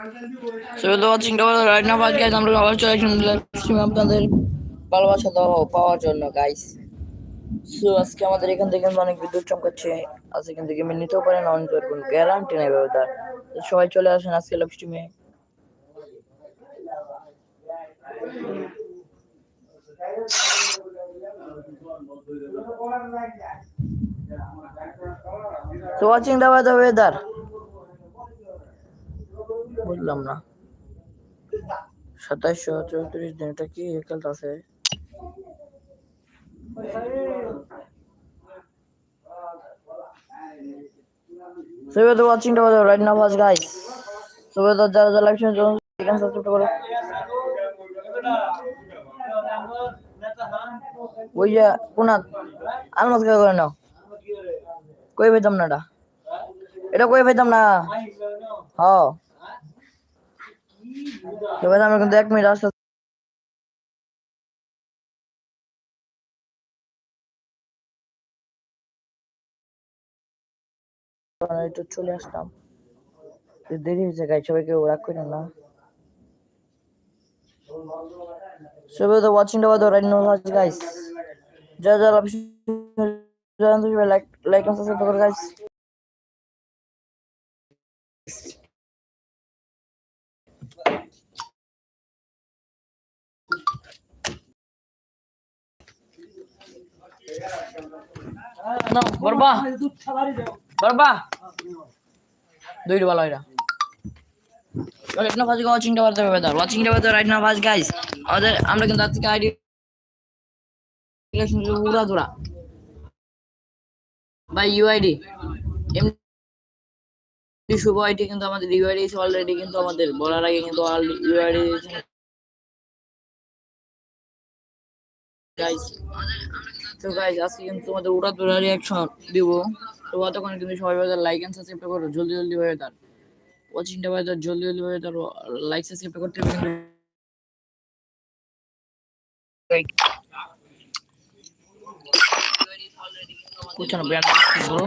So you're watching the right now podcast. আমরা আবার চলে আসলাম আপনাদের ভালোবাসা দাও, পাওয়ার জন্য গাইস সো আজকে আমাদের এখান থেকে অনেক বিদ্যুৎ চমকাচ্ছে। আজ এখান থেকে আমি নিতেও পারেন, অন করে কোনো গ্যারান্টি নেই ব্যাপারটা সবাই চলে আসেন আজকে লাইভ স্ট্রিমে So watching the weather বুঝলাম না। সাতাইশশো চৌত্রিশ দিন এটা কি খেলতেছে So we're watching the weather right now, was guys. So we're the যারা যারা লাইভ শুনে জন্য চিকেন সাবস্ক্রাইব করো। ওই যে কোনা আলমাস করে নাও। কই পেতাম না এটা? কই পেতাম না? হ্যাঁ এবার আমরা কিন্তু এক মিনিট আসতে একটু চলে আসলাম। দেরি হয়েছে গাই সবাইকে রাগ করেন না। সবাই তো ওয়াচিং দাও রাইট নো ওয়াচ গাইস যা যা লাইক লাইক সাবস্ক্রাইব করো গাইস No, বরবা। বরবা। নাও ফাজ ওয়াচিং ওয়াচিং রাইট নাও ফাজ গাইস আমাদের আমরা কিন্তু আজকে আইডি উড়া দুরা বাই ইউআইডি এমনি শুভ আইডি কিন্তু আমাদের ইউআইডি অলরেডি কিন্তু আমাদের। বলার আগে কিন্তু ইউআইডি গাইস তো গাইস আজকে কিন্তু তোমাদের উড়া দুরা রিয়াকশন দিব তো ততক্ষণ কিন্তু সবাই লাইক এন্ড সাবস্ক্রাইব করো জলদি জলদি হয়ে তার ওয়াচিংটা বাই জলদি জলদি হয়ে তার লাইক সাবস্ক্রাইব করতে হবে কিন্তু कुछ ना बयान ब्रो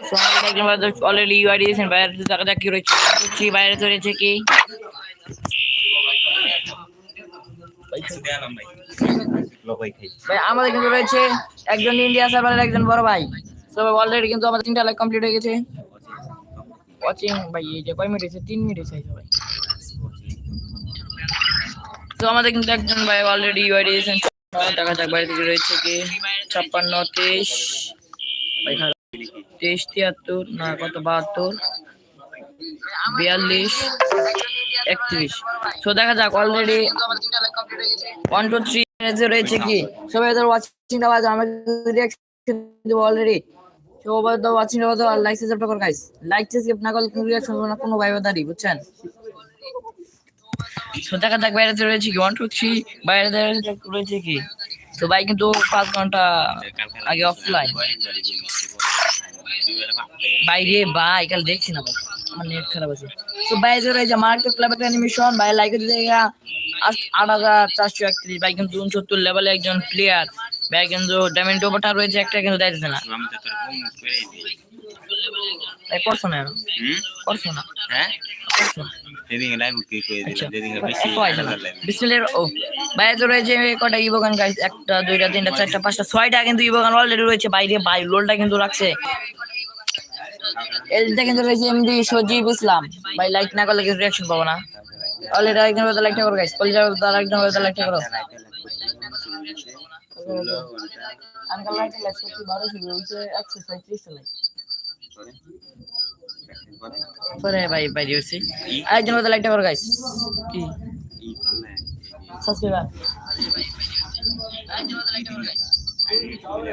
সো আমাদের একজন বাইরে অলরেডি ইউআইডি দিয়েছেন বাইরে দেখা যাক কি রয়েছে কি বাইরে তো রয়েছে কি ভাই আমাদের কিন্তু রয়েছে একজন ইন্ডিয়া সার্ভারের একজন বড় ভাই। সবাই অলরেডি কিন্তু আমাদের তিনটা লাইক কমপ্লিট হয়ে গেছে। ওয়াচিং ভাই, এই যে কয় মিনিট হয়েছে? তিন মিনিট হয়েছে ভাই। তো আমাদের কিন্তু একজন ভাই অলরেডি ইউআইডি দিয়েছেন দেখা যাক বাইরে থেকে রয়েছে কি? ছাপ্পান্ন, তেইশ। তেইশ, তিয়াত্তর, না, কত? বাহাত্তর। বিয়াল্লিশ। একত্রিশ। তো দেখা যাক অলরেডি ওয়ান টু থ্রি রয়েছে কি? সবাই ওয়াচিং রিয়াকশন দেবো অলরেডি সবাই ওয়াচিং আর লাইক সাবস্ক্রাইব করো গাইস লাইক সাবস্ক্রাইব না করলে কোনো রিয়াকশন না, কোনো ভাই দাঁড়ি বুঝছেন? রয়েছে কি? ওয়ান টু থ্রি বাইরে রয়েছে কি? তো ভাই কিন্তু পাঁচ ঘণ্টা আগে অফলাইন বাইরে ভাই, কাল দেখছি না, ভাই। আমার নেট খারাপ আছে। তো বাইরে রয়েছে মার্কেট ক্লাবের অ্যানিমেশন ভাই লাইকে দিতে আট হাজার চারশো একত্রিশ ভাই কিন্তু উনসত্তর লেভেলে একজন প্লেয়ার ভাই কিন্তু ডায়মন্ড ওভারটা রয়েছে একটা কিন্তু দেখছে না। ভাই করছ না করছ না হ্যাঁ? কটা ইবোগান গাইস একটা দুইটা তিনটা চারটা পাঁচটা ছয়টা কিন্তু ইবোগান অলরেডি রয়েছে। বাইরে বাই লোলটা কিন্তু রাখছে। এলটা কিন্তু রয়েছে এমডি সজীব ইসলাম ভাই লাইক না করলে কিন্তু রিয়াকশন পাবো না। অলরেডি আরেকজন বলতে লাইকটা করো গাইস কলিজার আরেকজন লাইকটা করো। লাইক লাইক সত্যি শুরু লাইক পরে ভাই বাইরে হয়েছে আরেকজন বলতে লাইকটা করো গাইস কি? ই করলে সাবস্ক্রাইবার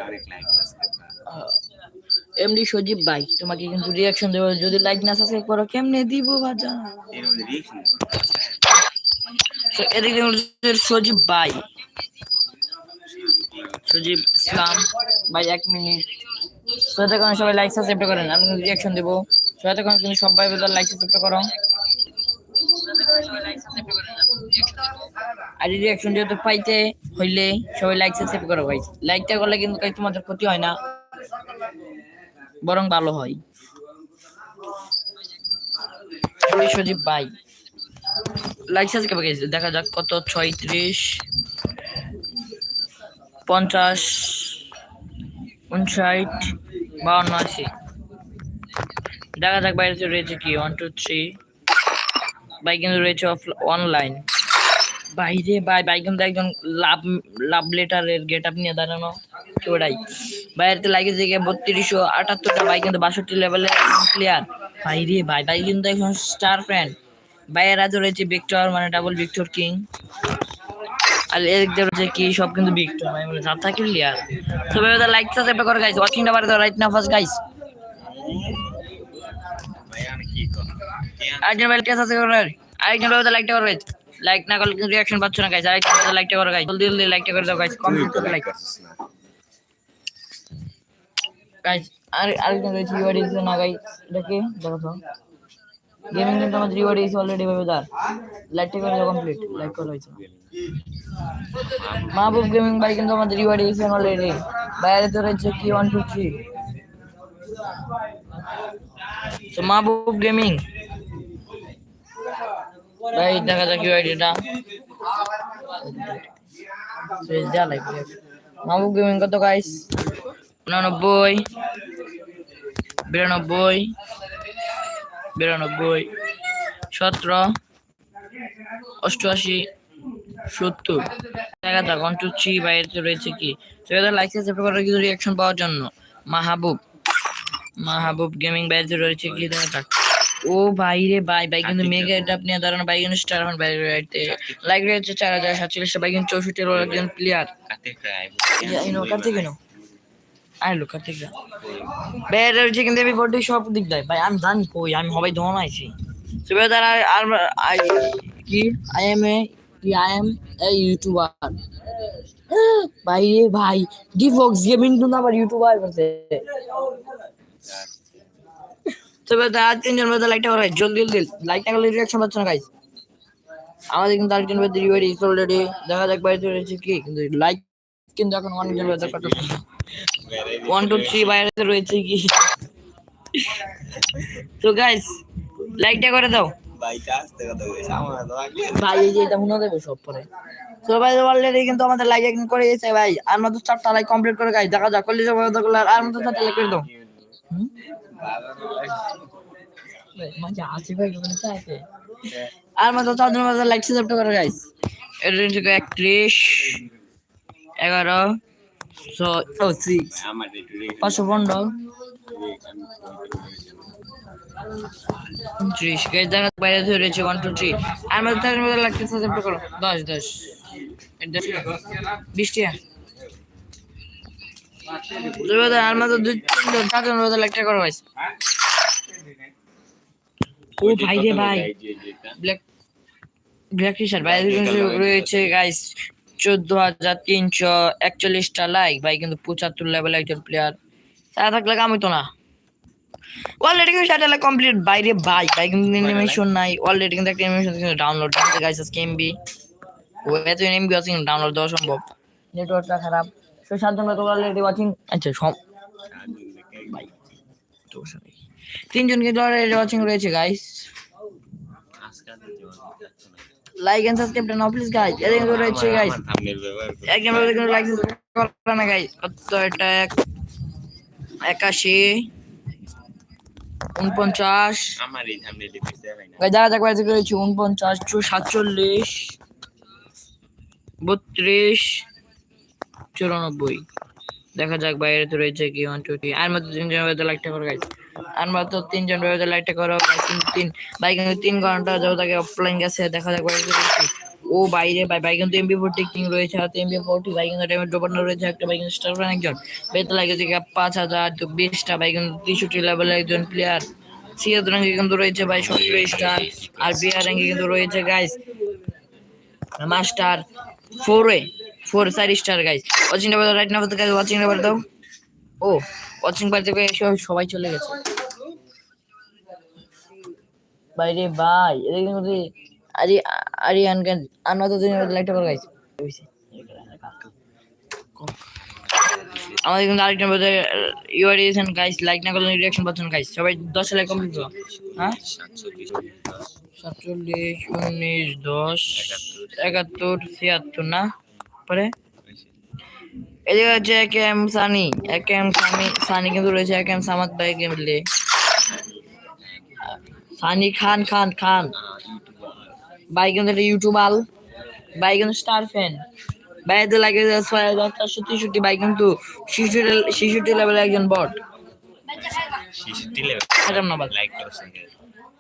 অনেক লাইক সাবস্ক্রাইব এমডি সজীব ভাই, তোমাকে কিন্তু রিয়াকশন দেবো। যদি লাইক না সাবস্ক্রাইব করো, কেমনে দিব বাজা এদিকে সজীব ভাই। সজীব ইসলাম, ভাই এক মিনিট। তো তখন সবাই লাইক সাবস্ক্রাইব করেন, আমি কিন্তু রিয়াকশন দেবো। তো তখন কিন্তু সবাই বলে লাইক সাবস্ক্রাইব করো। আর রিয়াকশন যেহেতু পাইতে হইলে সবাই লাইক সাবস্ক্রাইব করো, ভাই। লাইকটা করলে কিন্তু তোমাদের ক্ষতি হয় না। বরং ভালো হয়। বিশ্বজিৎ ভাই। লাইক সাবস্ক্রাইব দেখা যাক কত, ছয়ত্রিশ, পঞ্চাশ, উনষাট, বাউন্ন আশি। দেখা যাক বাইরে রয়েছে কি। ওয়ান টু থ্রি ভাই কিন্তু রয়েছে অনলাইন বাইরে ভাই ভাই কিন্তু একজন লাভ লাভ লেটারের গেট আপ নিয়ে দাঁড়ানো। ওটাই বাইরেতে বত্রিশশো আটাত্তরটা। ভাই কিন্তু বাষট্টি লেভেলের প্লেয়ার বাইরে ভাই ভাই কিন্তু এখন স্টার ফ্রেন্ড বাইরের রাজে রয়েছে ভিক্টর মানে ডাবল ভিক্টর কিং আর এদিক রয়েছে কি সব কিন্তু ভিক্টর মানে বলে যাত্রা কি প্লেয়ার সবাই ওদের লাইক সাবস্ক্রাইব করে গাইস ওয়াচিংটা বাড়ি দাও রাইট নাও ফার্স্ট গাইস ভাই আরেকজন ভাই লাইক সাবস্ক্রাইব করে। আরেকজন ভাই ওদের লাইকটা করবে। লাইক না করলে কিন্তু রিঅ্যাকশন পাচ্ছ না গাইস ভাই লাইকটা করে গাইস জলদি জলদি লাইকটা করে দাও গাইস কমেন্ট করে লাইক গাইস আর আরেকজন রয়েছে রিওয়ার্ড দিচ্ছে না গাইস এটা কি দেখো তো। গেমিং কিন্তু আমাদের রিওয়ার্ড দিয়েছে অলরেডি ভাবে তার লাইকটা করে কমপ্লিট লাইক করা হয়েছে। মাহবুব গেমিং ভাই কিন্তু আমাদের রিওয়ার্ড দিয়েছে অলরেডি বাইরে তো রয়েছে কি? ওয়ান টু থ্রি তো মাহবুব গেমিং ভাই দেখা যাক যা লাইক মাহবুব গেমিং কত গাইস উননব্বই বিরানব্বই বিরানব্বই সতেরো অষ্টআশি সত্তর। দেখা যাক ওয়ান টু থ্রি বাইরে রয়েছে কি? সাবস্ক্রাইব করার কিছু রিয়াকশন পাওয়ার জন্য। মাহবুব মাহবুব গেমিং বাইরে রয়েছে কি? দেখা যাক। ও ভাই রে ভাই ভাই কিন্তু মেগা এটা আপনি দাঁড়ানো ভাই কিন্তু স্টার আমার বাইরে রয়েছে লাইক রয়েছে চার হাজার সাতচল্লিশটা ভাই কিন্তু চৌষট্টি একজন প্লেয়ার কাতে ইনো হচ্ছে কিন্তু আমি ফোর্টি সব দিক দেয়। ভাই, আমি জানি কই, আমি হবাই ধন আইছি তবে আর আই, কি? আই এম এ কি আই এম এ ইউটিউবার ভাই রে ভাই ডিফক্স গেমিং তো আবার ইউটিউবার করছে। তবে তার তিনজন মধ্যে লাইকটা করা জলদি জলদি লাইকটা করলে রিয়াকশন পাচ্ছে না গাইস আমাদের কিন্তু আরেকজন রিওয়ার্ড ইজ অলরেডি দেখা যাক বাইরে কি। কিন্তু লাইক কিন্তু এখন অনেকজন মধ্যে কত ওয়ান টু থ্রি বাইরে রয়েছে কি? তো গাইস লাইকটা করে দাও। ভাই কাস্তে কথা কইছ আমার তো আগে ভাই এই যে এটা দেবে সব পরে। তো ভাই অলরেডি কিন্তু আমাদের লাইক একদিন করে গেছে ভাই। আর মাত্র চারটা লাইক কমপ্লিট করে গাইস দেখা যাক করলে যাব আর মাত্র চারটা লাইক করে দাও। মজা আছে ভাই চাইছে আর মাত্র চারজন মাত্র লাইক সাবস্ক্রাইব করে গাইস এটা একত্রিশ এগারো পাঁচশো পনেরো উনত্রিশ গাইস দেখা বাইরে ধরেছে ওয়ান টু থ্রি আর মাত্র তার মধ্যে লাগতে সাবস্ক্রাইব করো। দশ দশ। বিশ টাকা আর মাত্র দুই তিনজন চারজন মধ্যে গাইস ও ভাই ভাই। ব্ল্যাক ব্ল্যাক টি রয়েছে গাইস চোদ্দ হাজার তিনশো একচল্লিশটা লাইক ভাই কিন্তু পঁচাত্তর লেভেল একজন প্লেয়ার তারা থাকলে কামি তো না অলরেডি কিন্তু সেটা কমপ্লিট বাইরে বাই ভাই কিন্তু অ্যানিমেশন নাই। অলরেডি কিন্তু একটা অ্যানিমেশন কিন্তু ডাউনলোড করতে গাইস আজকে এমবি ও এত এমবি আছে কিন্তু ডাউনলোড দেওয়া সম্ভব। নেটওয়ার্কটা খারাপ। তো সাতজন তো অলরেডি ওয়াচিং আচ্ছা সব তিনজন কিন্তু অলরেডি ওয়াচিং রয়েছে গাইস আজকাল like and subscribe now please guys এদিকে কিন্তু রয়েছে গাইস বলে কিন্তু লাইক না গাইস কত এটা এক একাশি উনপঞ্চাশ যারা যাক রয়েছে উনপঞ্চাশ সাতচল্লিশ। বত্রিশ। চুরানব্বই। দেখা যাক বাইরে তো রয়েছে কি ওয়ান টু আর মাত্র তিনজন লাইকটা করো গাইস আর মাত্র তিনজন বাইরে লাইকটা করো তিন কিন্তু তিন ঘণ্টা যাও তাকে অফলাইন গেছে দেখা যাক ও বাইরে, ভাই ভাই, কিন্তু এমবি ফোরটি কিং রয়েছে হাতে এমবি ফোরটি ভাই, কিন্তু টাইমের ডোবানো রয়েছে, একটা, ভাই, কিন্তু স্টার একজন। বেতন লাগে থেকে পাঁচ হাজার তো বিশটা, ভাই, কিন্তু লেভেলের একজন প্লেয়ার সিএস র্যাঙ্কে কিন্তু রয়েছে, ভাই, সতেরো স্টার আর বিআর র্যাঙ্কে কিন্তু রয়েছে গাইস মাস্টার ফোরে ফোর চার star guys watching number right number guys watching number দাও। ও। ওয়াচিং পার থেকে সব- সবাই চলে গেছে। বাইরে ভাই এদিকে কিন্তু আরে আরিয়ান গান আমরা তো দিন লাইটটা করে গাইছি আমাদের কিন্তু আরেকজন বোধহয় ইউআর দিয়েছেন গাইস লাইক না করলে রিয়াকশন পাচ্ছেন গাইস সবাই দশ লাইক কমপ্লিট করো। হ্যাঁ? সাতচল্লিশ উনিশ দশ একাত্তর ছিয়াত্তর না? পরে? এদিকে হচ্ছে এক এম সানি এক এম সানি সানি কিন্তু রয়েছে এক এম সামাদ ভাই গেমলে সানি খান খান খান। ভাই কিন্তু একটা ইউটিউবার ভাই কিন্তু স্টার ফ্যান ভাই তো লাগে ছয় হাজার চারশো তেষট্টি ভাই কিন্তু শিশু শিশুটি লেভেলের একজন বট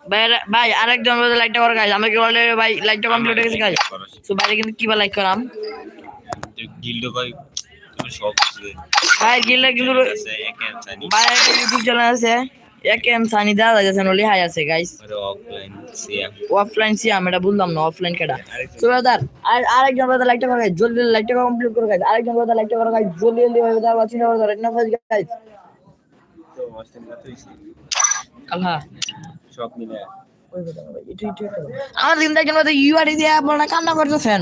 ভাই। আর- ভাই আরেকজন লাইকটা করা গাইজ আমাকে বলে ভাই লাইকটা কমপ্লিট হয়ে গেছে গাইজ তো বাইরে কিন্তু কিবা লাইক করাম? গিল্ড তুমি সব ভাই ভাই সানি দাদা গেছেন ওলি হাই আছে আর অফলাইন অফলাইন সি আমি এটা বললাম না অফলাইন কেটা তো ব্রাদার আর আরেকজন ব্রাদার লাইকটা করা গাইজ জলদি লাইকটা কমপ্লিট করে গাইজ আরেকজন ব্রাদার লাইকটা করা গাইজ জলদি জলদি ভাবে দাও চিন্তা করে ধরে না ফাজ গাইজ তো মাস্টার কত হইছে কালহা সব মিলে ভাই আমার ব্রাদার দিয়ে আপনারা কান্না করতেছেন।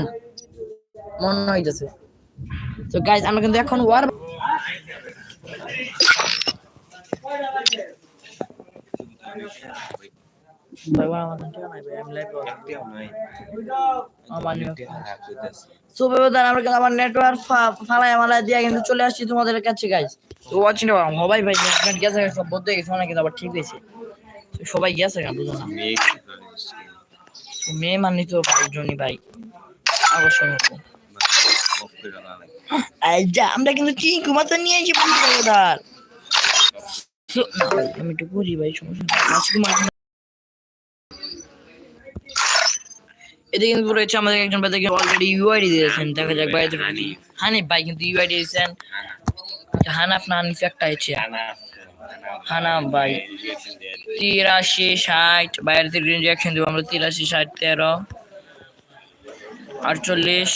মনে হইতেছে। তো গাইজ আমরা কিন্তু এখন ওয়ার ভাই ভাই নেটওয়ার্ক ফালাই মালাই দিয়ে কিন্তু চলে আসছি তোমাদের কাছে ভাই গেছে সব অনেক আবার ঠিক সবাই গেছে মেয়ে কি তো মানি ভাই অবশ্যই আমরা কিন্তু ঠিক মতো নিয়ে এসে ভাই আমি একটু করি ভাই, সমস্যা কিন্তু রয়েছে আমাদের একজন ভাই অলরেডি ইউআইডি দিয়েছেন, দেখা যাক ভাই হানি ভাই কিন্তু ইউআইডি দিয়েছেন। হানাফ না হানিফ, একটা আছে খানা হানা ভাই। তিরাশি ষাট বাইরের থেকে রিয়াকশন দেবো, আমরা তিরাশি ষাট তেরো। আটচল্লিশ।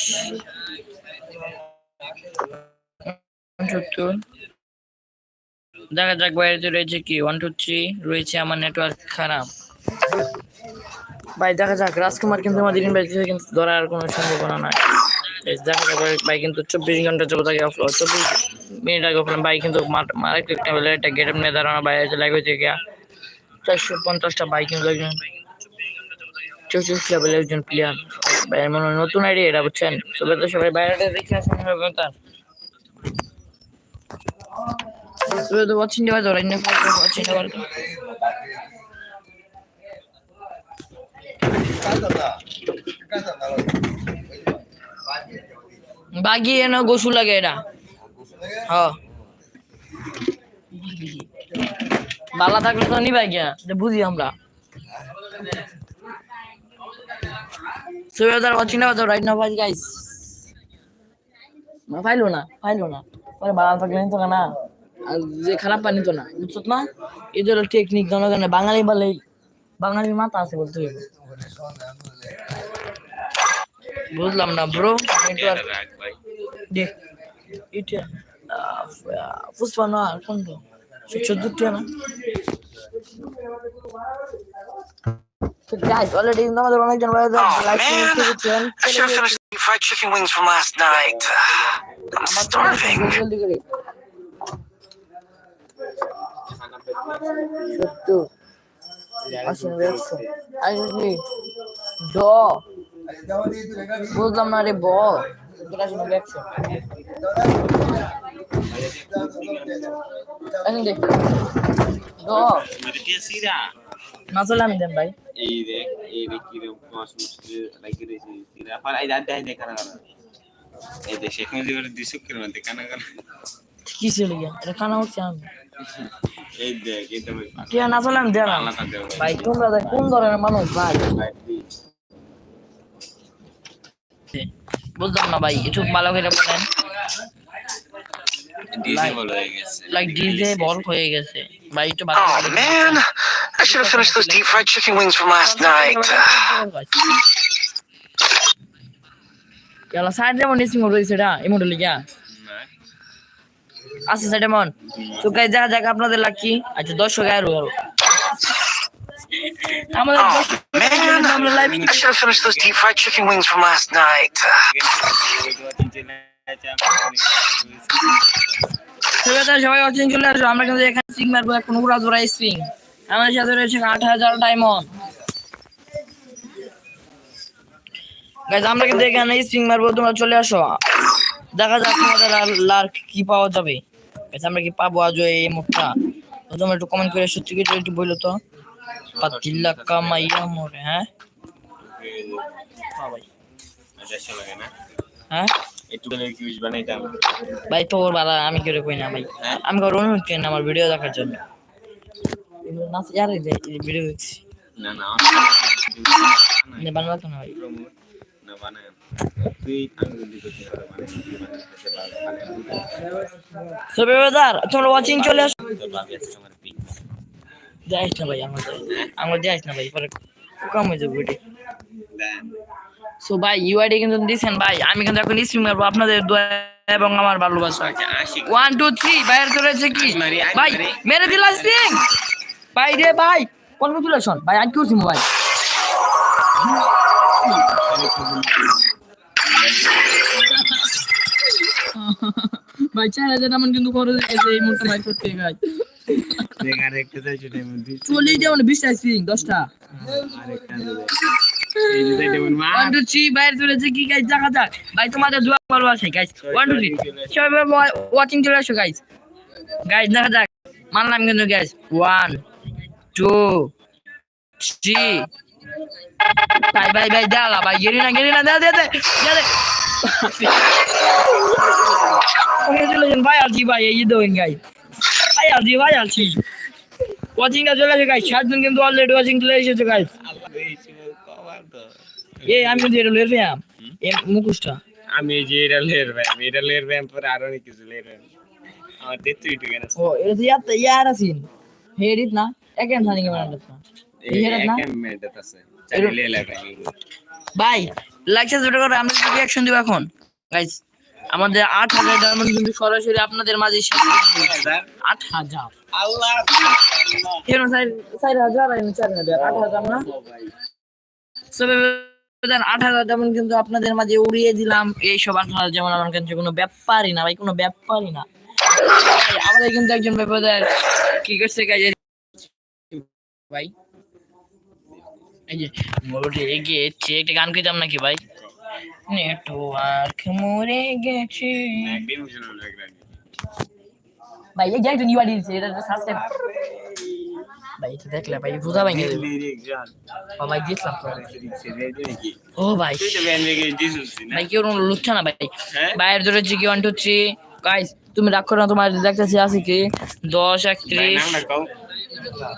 দেখা যাক বাইরেতে রয়েছে কি। ওয়ান টু থ্রি রয়েছে আমার নেটওয়ার্ক খারাপ। ভাই, দেখা যাক। রাজকুমার কিন্তু আমাদের ইনভাইট কিন্তু ধরার কোনো সম্ভাবনা নাই। দেখা যাক ভাই- ভাই কিন্তু চব্বিশ ঘণ্টা চলে থাকে, অফ চব্বিশ মিনিট আগে অফলাইন ভাই কিন্তু মারাত্মক লেভেলে একটা গেট নিয়ে দাঁড়ানো, ভাই আছে লাগে হচ্ছে গিয়া। চারশো পঞ্চাশটা বাইক কিন্তু একজন চৌচল্লিশ লেভেলের একজন প্লেয়ার ভাই মনে নতুন আইডিয়া এটা বুঝছেন? সবাই তো সবাই বাইরে দেখে আসেন হবে তার গোসু লাগে এটা বালা থাকলে তো নিবাই গিয়া বুঝি আমরা। সুবেদার ওয়াচিং না তো রাইট না ভাই গাইস না ফাইলো না ফাইলো না। পরে বালা থাকলে নিতো না আর যে খারাপ পানি তো না। বুঝছ না? এদের টেকনিক জনগণের বাঙালি বলে বাঙালির মাথা আছে বলতে হইব বুঝলাম না ব্রো নেটওয়ার্ক পুষ্পা না কোনটা? চোদ্দটা না? তো গাইস অলরেডি কিন্তু আমাদের অনেকজন ভাই Oh, লাইক man. করেছেন I should have finished the fried chicken wings from last night. I'm আমার তো starving. জলদি করে সত্তর আশি নব্বই একশো আশি ড বুঝলাম না রে ব সত্তর আশি নব্বই একশো এখন দেখ ড মেরে সিরা না চলে আমি দেন ভাই এই দেখ এই দেখ কি রকম মাছ মুছতে লাগি এই দাঁত দেখ এই মধ্যে কানা কানা। কি চলে গিয়া? এটা খানা উঠছে আমি। এই দেখ এটা ভাই কি আর না চলে আমি দেন আলাদা ভাই। তোমরা দেখ কোন ধরনের মানুষ ভাই? বুঝলাম না ভাই একটু ভালো করে বলেন। ডিজে বল হয়ে গেছে। লাইক ডিজে বল হয়ে গেছে। ভাই একটু ভালো Oh I should have finished those deep fried chicken wings from last night. ইয়ালা সাইড যেমন নিসিং রয়েছে এটা এই মডেল গিয়া আচ্ছা সাইড যেমন তো গাই দেখা যাক আপনাদের লাকি আচ্ছা দর্শক আর আরও আমাদের Oh আমরা live I should have finished those deep fried chicken wings from last night. সেটা সবাই ওয়াচিং চলে আসো আমরা কিন্তু এখানে স্প্রিং মারবো এখন উড়া ধরা স্প্রিং আমাদের সাথে রয়েছে আট হাজার ডায়মন্ড গাইজ আমরা কিন্তু এখানে স্প্রিং মারবো তোমরা চলে আসো। দেখা যাক তোমাদের লার্ক কি পাওয়া যাবে। গাইজ আমরা কি পাবো আজ এই মুখটা? তোমরা একটু কমেন্ট করে সত্যি কিছু একটু বলল তো। পাতিল্লা কামাইয়া মোরে হ্যাঁ? হ্যাঁ? ভাই হ্যাঁ করে তোর বালা আমি করে কই না ভাই? হ্যাঁ? আমি কারণ অনুরোধ করি না আমার ভিডিও দেখার জন্য। এগুলো নাচ ইয়ার ভিডিও দেখছি না না নে বাংলা তো না ভাই না বানায় তুই আমি যদি করতে পারো মানে সো বেদার তোমরা ওয়াচিং চলে আসো। যাইস না ভাই আমার আমার যাইস না ভাই পরে কম হয়ে যাবে ভিডিও সো ভাই ইউআইডি কিন্তু দিছেন ভাই আমি কিন্তু এখন স্ট্রিম করব। আপনাদের দোয়া এবং আমার ভালোবাসা। ওয়ান টু থ্রি বাইরে চলেছে কি? ভাই মেরে। দিল স্প্রিং ভাই রে ভাই কনগ্রাচুলেশন ভাই আজ করছি মোবাইল ভাই, চার হাজার আমার কিন্তু খরচ হয়ে গেছে এই মুহূর্তে, ভাই সত্যি ভাই। কি গাইজ দেখা যাক। ভাই, তোমাদের দোয়া ওয়ান সবাই ওয়াচিং চলে আসো গাইজ গাইজ দেখা যাক। মানলাম কিন্তু গাইজ ওয়ান টু থ্রি ভাই ভাই ভাই দেওয়া ভাই গেরি না গেরি না দে দে দে ভাই আলছি ভাই এই doing guys. ভাই আলছি ভাই আলছি। ওয়াচিংটা চলে আসে গাইজ সাতজন কিন্তু অলরেডি ওয়াচিং চলে এসেছে তো এ আমি কিন্তু এটা লের ফেয়াম এ মুখোশটা। আমি যে এটা লের আমি এটা লের ভাই পরে আরও অনেক কিছু লের ভাই আমার না ও এটা তো ইয়ার আছিন হেডিট না? একেন থানি ক্যামেরা দেখনা এই হেডার না? একেম মেডাত আছে। চারি লে লাগে ভাই লাইক সাবস্ক্রাইব করে রিঅ্যাকশন দিব এখন। গাইস আমাদের আট হাজার ডায়মন্ড কিন্তু সরাসরি আপনাদের মাঝে আট হাজার? আল্লাহ! কেন চার চার হাজার আর চার হাজার? আট হাজার না? আট হাজার যেমন কিন্তু আপনাদের মাঝে উড়িয়ে দিলাম। এইসব আট হাজার যেমন আমার কাছে কোনো ব্যাপারই না ভাই কোনো ব্যাপারই না। আমাদের কিন্তু একজন ব্যাপার কি করছে কাজে ভাই। এই যে মোটে গেছে একটা গান কইতাম নাকি ভাই? নেটওয়ার্ক মরে গেছে। ভাই এই যে একজন ইউআইডি দিচ্ছে এটা সাবস্ক্রাইব ভাই এটা দেখলে ভাই বুঝা ভাই ও ভাই দিয়েছিলাম তো। কি ও ভাই। ভাই কেউ লুচ্ছা না ভাই। হ্যাঁ? বাইরের ধরে কি ওয়ান টু থ্রি গাইস তুমি রাগ করো না তোমার দেখতেছি আছে কি? দশ একত্রিশ।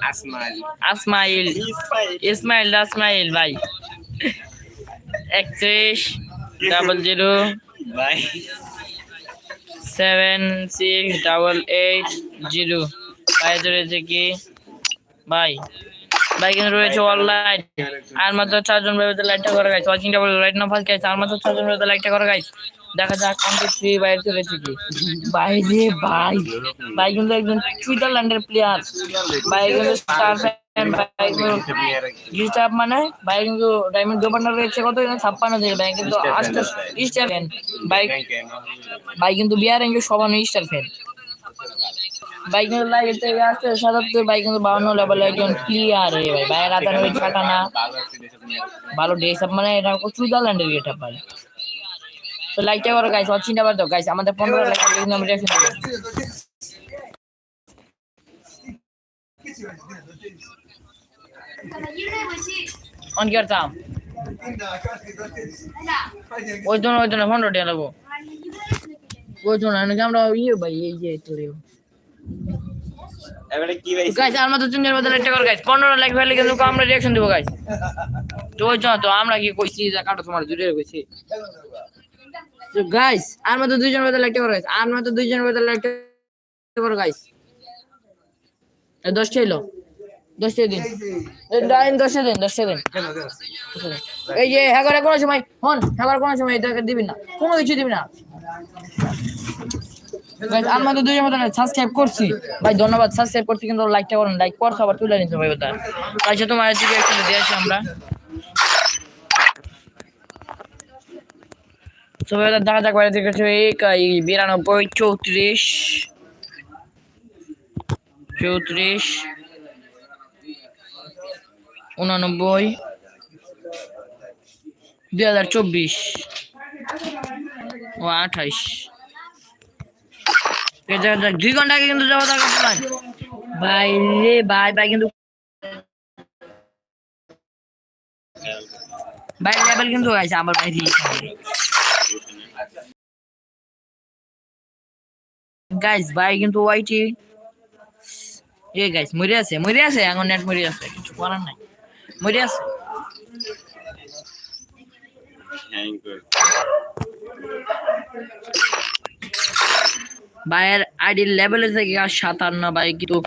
আসমাল আসমাইল ইসমাইল আসমাইল ভাই একত্রিশ ডাবল জিরো ভাই seven six double eight zero বাইরে রয়েছে কি? ভাই ভাই কিন্তু রয়েছে অনলাইন আর মাত্র চারজন ভাবে লাইটটা করে গাইছে ওয়াচিং ডাবল লাইট না ফার্স্ট গাইছে আর মাত্র চারজন ভাবে লাইটটা করে গাইছে দেখা যাক কোন থ্রি বাইরে চলেছে কি? বাইরে ভাই ভাই কিন্তু একজন সুইজারল্যান্ডের প্লেয়ার ভাই কিন্তু স্টার ভাই ডিস্টার্ব মানে ভাই কিন্তু ডায়মন্ড গভর্নর রয়েছে কত? ছাপ্পান্ন থেকে, ভাই কিন্তু আষ্ট স্টার ফ্যান বাইক ভাই কিন্তু বিয়ার রেঞ্জে সবানো স্টার ফ্যান বাইক কিন্তু লাগে থেকে আসছে সাতাত্তর বাইক কিন্তু বাউন্ন লেভেল একজন প্লেয়ার রে ভাই। ভাই রাতানো কাটানা ভালো ড্রেস আপ মানে এটা সুইজারল্যান্ডের গেট আপ ভাই। তো লাইকটা করো গাইস ওয়াচিংটা বার দাও গাইস আমাদের পনেরো লাইক কিন্তু আমরা রিঅ্যাকশন দেবো অন কি করতাম ওই জন্য ওই জন্য পনেরো টাকা লাগবো। ওই জন্য নাকি আমরা ইয়ে ভাই এই যে তোর এবারে কি ভাই? গাইস আর মাত্র তিনজনের মধ্যে লাইকটা করো গাইস পনেরো লাইক হলে কিন্তু আমরা রিঅ্যাকশন দেবো গাইস তো ওই জন্য তো আমরা কি কইছি যে কাটো তোমার জুড়ে কইছি। তো গাইস আর মাত্র দুইজনের মধ্যে লাইকটা করো গাইস আর মাত্র করো গাইস দশটা এলো। দিন। দশটা দিন এই যে হ্যাঁ কোনো হ্যাঁ দিবি না। কোনো কিছু দিবি না। Guys, আমরা তো দুজন মতন সাবস্ক্রাইব করছি। ভাই ধন্যবাদ সাবস্ক্রাইব করছি কিন্তু লাইকটা করুন লাইক করছ আবার তুলে নিতে ভাই আচ্ছা তোমার দিকে একটু আমরা। সবাই দেখা যাক বাইরে থেকে এই বিরানব্বই চৌত্রিশ চৌত্রিশ উনানব্বই দুই হাজার চব্বিশ ও আঠাইশ দুই ঘণ্টা আগে কিন্তু যাওয়া দরকার ভাই ভাই রে ভাই ভাই কিন্তু ভাই লেভেল কিন্তু আমার ভাই গাইস ভাই কিন্তু ওয়াইটি এ গাইস মরে আছে মরে আছে এখন নেট মরে আছে কিছু করার নাই। মরে আছে। ভাইয়ের আইডির লেভেলের থেকে আর সাতান্ন ভাই কিন্তু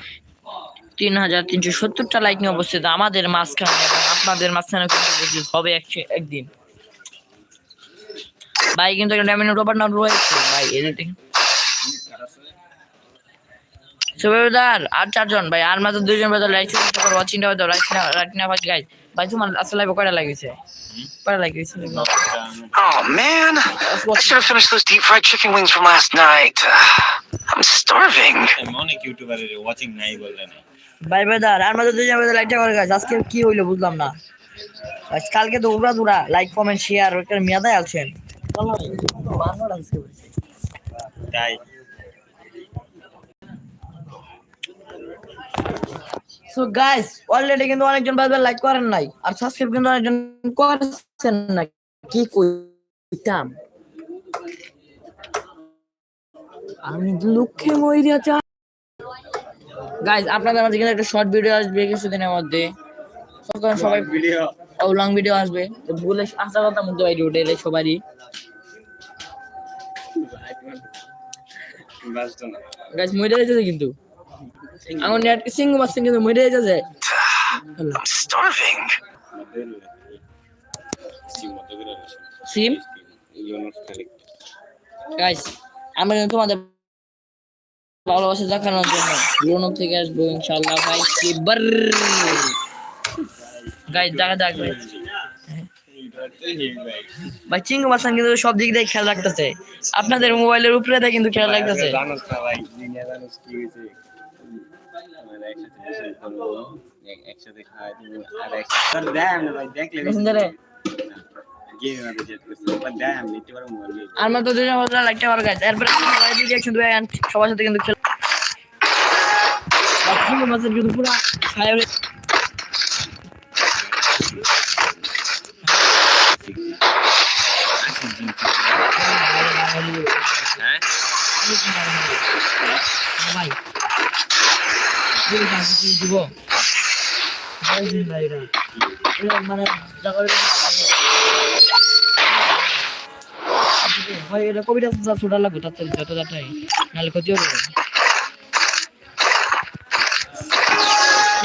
তিন হাজার তিনশো সত্তরটা লাইক নিয়ে অবস্থিত। আমাদের মাঝখানে আপনাদের মাঝখানে কিন্তু হবে একদিন। ভাই কিন্তু একটা ড্যামিনেট ওভার নাম রয়েছে। ভাই এডিটিং সুবেদার আর চারজন। ভাই আর মাত্র দুইজন বেদর লাইক করো ওয়াচিং দাও দাও লাইক না লাইক না ভাই গাইস ভাই তোমার আসলে লাইভ কয়টা লাগিয়েছে? কয়টা লাগিয়েছে? Oh man, I should have finished those deep fried chicken wings from last night. Uh, I'm starving. অনেক ইউটিউবারের ওয়াচিং নাই বললে না। ভাই বেদার আর মাঝে দুজন বেদার লাইকটা করে গাছ আজকে কি হইল বুঝলাম না। কালকে তো উড়া দুরা লাইক কমেন্ট শেয়ার ওটা মেয়াদায় আছেন তাই। সো গাইস অলরেডি কিন্তু অনেকজন ভাই লাইক করেন নাই। আর সাবস্ক্রাইব কিন্তু অনেকজন করেছেন না কি কইতাম? আমি লক্ষ্যে মইরা চা গাইস আপনাদের মাঝে কিন্তু একটা শর্ট ভিডিও আসবে কিছুদিনের মধ্যে। সবাই ভিডিও ও লং ভিডিও আসবে। তো ভুলে আসা কথা মধ্যে বাইরে উঠে সবারই। বাসতো না। গাছ মরে যাচ্ছে কিন্তু। আমার নেট সিঙ্গু মারছেন কিন্তু মরে যাচ্ছে। Starving. সিম গাইস আমরা তোমাদের ভালোবাসা দেখানোর জন্য পুরোনো থেকে আসব ইনশাল্লাহ ভাই। গাইস দেখা যাক ভাই চিঙ্গু মাসান কিন্তু সব দিক দিয়ে খেয়াল রাখতেছে। আপনাদের মোবাইলের উপরে কিন্তু খেয়াল রাখতেছে। আমরা মাত্র দুজন লাগতে পারো এরপরে and সবার সাথে কিন্তু খেল মাছের কিন্তু পুরো খায় হ্যাঁ ভাই দিব দিব দিন ভাই রা এরা মানে ভাই এটা কবিতা যা ছোটা লাগবে তাতে যত যাটাই নাহলে ক্ষতি হবে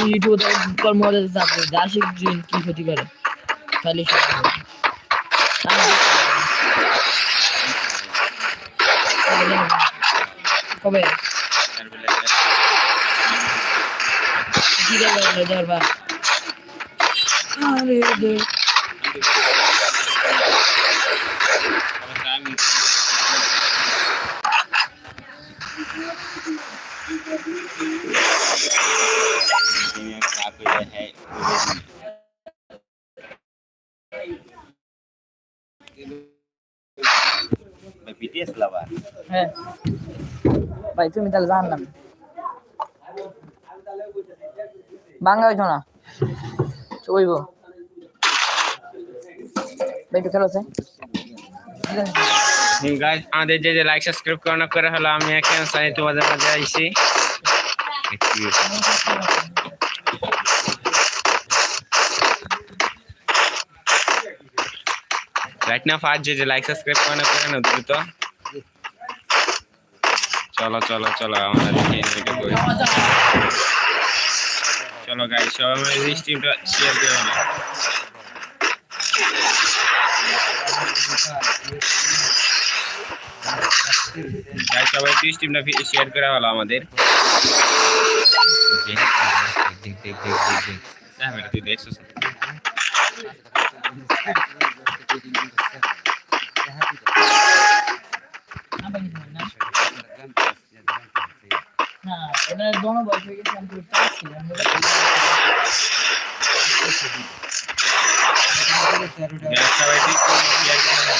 ইউটিউব কর্ম যাবে দাসিক দিন কি ক্ষতি করে তাহলে সব। কবে? ধরবা আরে বিটিএস লাভার হ্যাঁ। ভাই, তুমি তাহলে জান না বাংলা হইতো না? চইব। ভাই, একটু আছে আমাদের যে যে লাইক সাবস্ক্রাইব করানো করে হলো, আমি এখন সাই তোমাদের মাঝে আইছি। রাইট না ফাস্ট যে যে লাইক সাবস্ক্রাইব করানো করে না, দ্রুত। চলো চলো চলো, আমরা দেখি এটা করি চলো গাইস সবাই মিলে এই স্ট্রিমটা শেয়ার করে নাও গাইস সবাই একটু স্ট্রিমটা শেয়ার করা হলো আমাদের। দেখ দেখ দেখ দেখ দেখ না বেটা তুই দেখছিস না এটা জনবল থেকে কমপ্লিট পাচ্ছি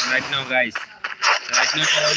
right now guys right now